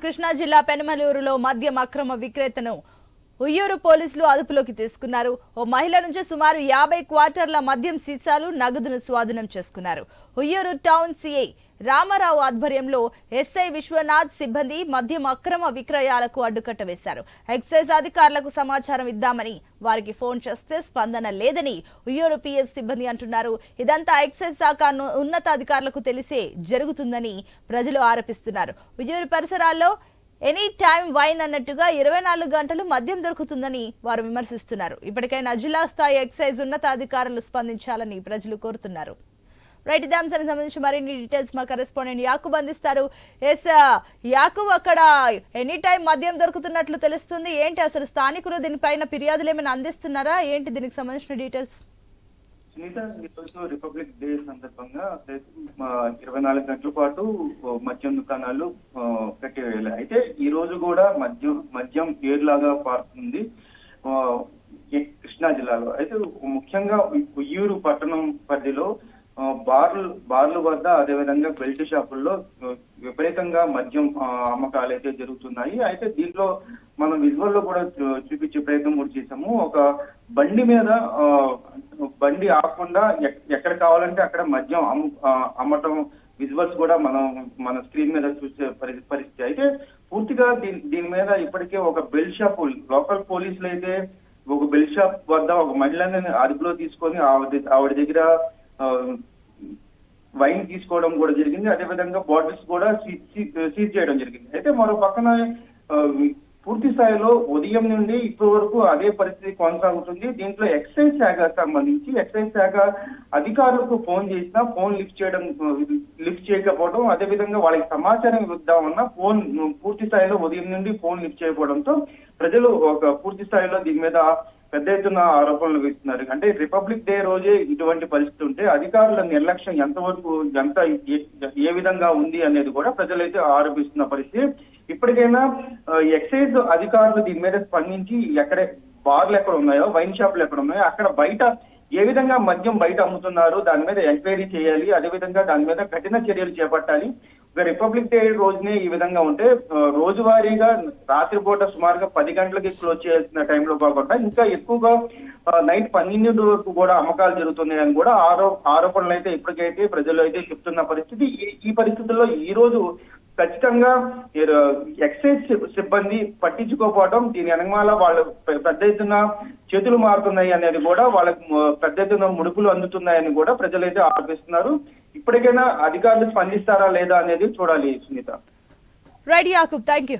కృష్ణా జిల్లా పెనమలూరులో మద్యం అక్రమ విక్రేతను ఉయ్యూరు పోలీసులు అదుపులోకి తీసుకున్నారు. ఓ మహిళ నుంచి సుమారు యాభై క్వార్టర్ల మద్యం సీసాలు నగదును స్వాధీనం చేసుకున్నారు. ఉయ్యూరు టౌన్ సిఐ రామారావు ఆధ్వర్యంలో ఎస్ఐ విశ్వనాథ్ సిబ్బంది మద్యం అక్రమ విక్రయాలకు అడ్డుకట్ట వేశారు. ఎక్సైజ్ అధికారులకు సమాచారం ఇద్దామని వారికి ఫోన్ చేస్తే స్పందన లేదని ఉయ్యూరు సిబ్బంది అంటున్నారు. ఇదంతా ఎక్సైజ్ శాఖ ఉన్నతాధికారులకు తెలిసే జరుగుతుందని ప్రజలు ఆరోపిస్తున్నారు. ఉయ్యూరు పరిసరాల్లో ఎనీ టైం వైన్ అన్నట్టుగా ఇరవై నాలుగు గంటలు మద్యం దొరుకుతుందని వారు విమర్శిస్తున్నారు. ఇప్పటికైనా జిల్లా స్థాయి ఎక్సైజ్ ఉన్నతాధికారులు స్పందించాలని ప్రజలు కోరుతున్నారు. రైట్ ఇదే అంశానికి సంబంధించి మరిన్ని డీటెయిల్స్ మా కరెస్పాండెంట్ యాకూబ్ అందిస్తారు. ఎస్ uh, యాకూబ్ అక్కడ ఎనీ టైం మద్యం దొరుకుతున్నట్లు తెలుస్తుంది. ఏంటి అసలు స్థానికులు దీనిపైన ఫిర్యాదులు ఏమైనా అందిస్తున్నారా? ఏంటి దీనికి సంబంధించిన డీటెయిల్స్ సునీత ఈరోజు రిపబ్లిక్ డే సందర్భంగా ఇరవై నాలుగు గంటల పాటు మద్యం దుకాణాలు కట్టివేయాలి అయితే ఈ రోజు కూడా మద్యం మద్యం ఏరులాగా పారుతుంది కృష్ణా జిల్లాలో. అయితే ముఖ్యంగా ఉయ్యూరు పట్టణం పరిధిలో బార్లు బార్లు వద్ద అదేవిధంగా బెల్ట్ షాపుల్లో విపరీతంగా మద్యం అమ్మకాలు అయితే జరుగుతున్నాయి. అయితే దీంట్లో మనం విజువల్లో కూడా చూపించే ప్రయత్నం కూడా చేశాము. ఒక బండి మీద బండి ఆకుండా ఎక్కడ కావాలంటే అక్కడ మద్యం అమ్ము అమ్మటం విజువల్స్ కూడా మనం మన స్క్రీన్ మీద చూసే పరి- పరిస్థితి. అయితే పూర్తిగా దీని దీని మీద ఇప్పటికే ఒక బెల్ షాప్ లోకల్ పోలీసులు అయితే ఒక బెల్ షాప్ వద్ద ఒక మహిళని అదుపులో తీసుకొని ఆవిడ ఆవిడ దగ్గర వైన్ తీసుకోవడం కూడా జరిగింది. అదేవిధంగా బాటిల్స్ కూడా సీజ్ చేయడం జరిగింది. అయితే మరో పక్కన పూర్తి స్థాయిలో ఉదయం నుండి ఇప్పటి వరకు అదే పరిస్థితి కొనసాగుతుంది. దీంట్లో ఎక్సైజ్ శాఖకు సంబంధించి ఎక్సైజ్ శాఖ అధికారులకు ఫోన్ చేసినా ఫోన్ లిఫ్ట్ చేయడం లిఫ్ట్ చేయకపోవడం అదేవిధంగా వాళ్ళకి సమాచారం ఇద్దామన్నా ఫోన్ పూర్తి స్థాయిలో ఉదయం నుండి ఫోన్ లిఫ్ట్ చేయకపోవడంతో ప్రజలు ఒక పూర్తి స్థాయిలో దీని మీద పెద్ద ఎత్తున ఆరోపణలు వేస్తున్నారు అంటే రిపబ్లిక్ డే రోజే ఇటువంటి పరిస్థితి ఉంటే అధికారుల నిర్లక్ష్యం ఎంతవరకు ఎంత ఏ- విధంగా ఉంది అనేది కూడా ప్రజలైతే ఆరోపిస్తున్న పరిస్థితి. ఇప్పటికైనా ఎక్సైజ్ అధికారులు దీని మీద స్పందించి ఎక్కడే బార్లు ఎక్కడ ఉన్నాయో వైన్ షాపులు ఎక్కడ ఉన్నాయో అక్కడ బయట ఏ విధంగా మద్యం బయట అమ్ముతున్నారు దాని మీద ఎంక్వైరీ చేయాలి అదేవిధంగా దాని మీద కఠిన చర్యలు చేపట్టాలి రిపబ్లిక్ డే రోజునే ఈ విధంగా ఉంటే రోజువారీగా రాత్రిపూట సుమారుగా పది గంటలకి క్లోజ్ చేసిన టైంలో కాకుండా ఇంకా ఎక్కువగా నైట్ పన్నెండు వరకు కూడా అమ్మకాలు జరుగుతున్నాయని కూడా ఆరో ఆరోపణలు అయితే ఇప్పటికైతే ప్రజలు అయితే చెప్తున్న పరిస్థితి. ఈ పరిస్థితుల్లో ఈ రోజు ఖచ్చితంగా ఎక్సైజ్ సిబ్బంది పట్టించుకోకపోవడం దీని వెనకమాల వాళ్ళు పెద్ద ఎత్తున చేతులు మారుతున్నాయి అనేది కూడా వాళ్ళకు పెద్ద ఎత్తున ముడుపులు అందుతున్నాయని కూడా ప్రజలైతే ఆరోపిస్తున్నారు. ఇప్పటికైనా అధికారులు స్పందిస్తారా లేదా అనేది చూడాలి Sunitha. Right Yakub thank you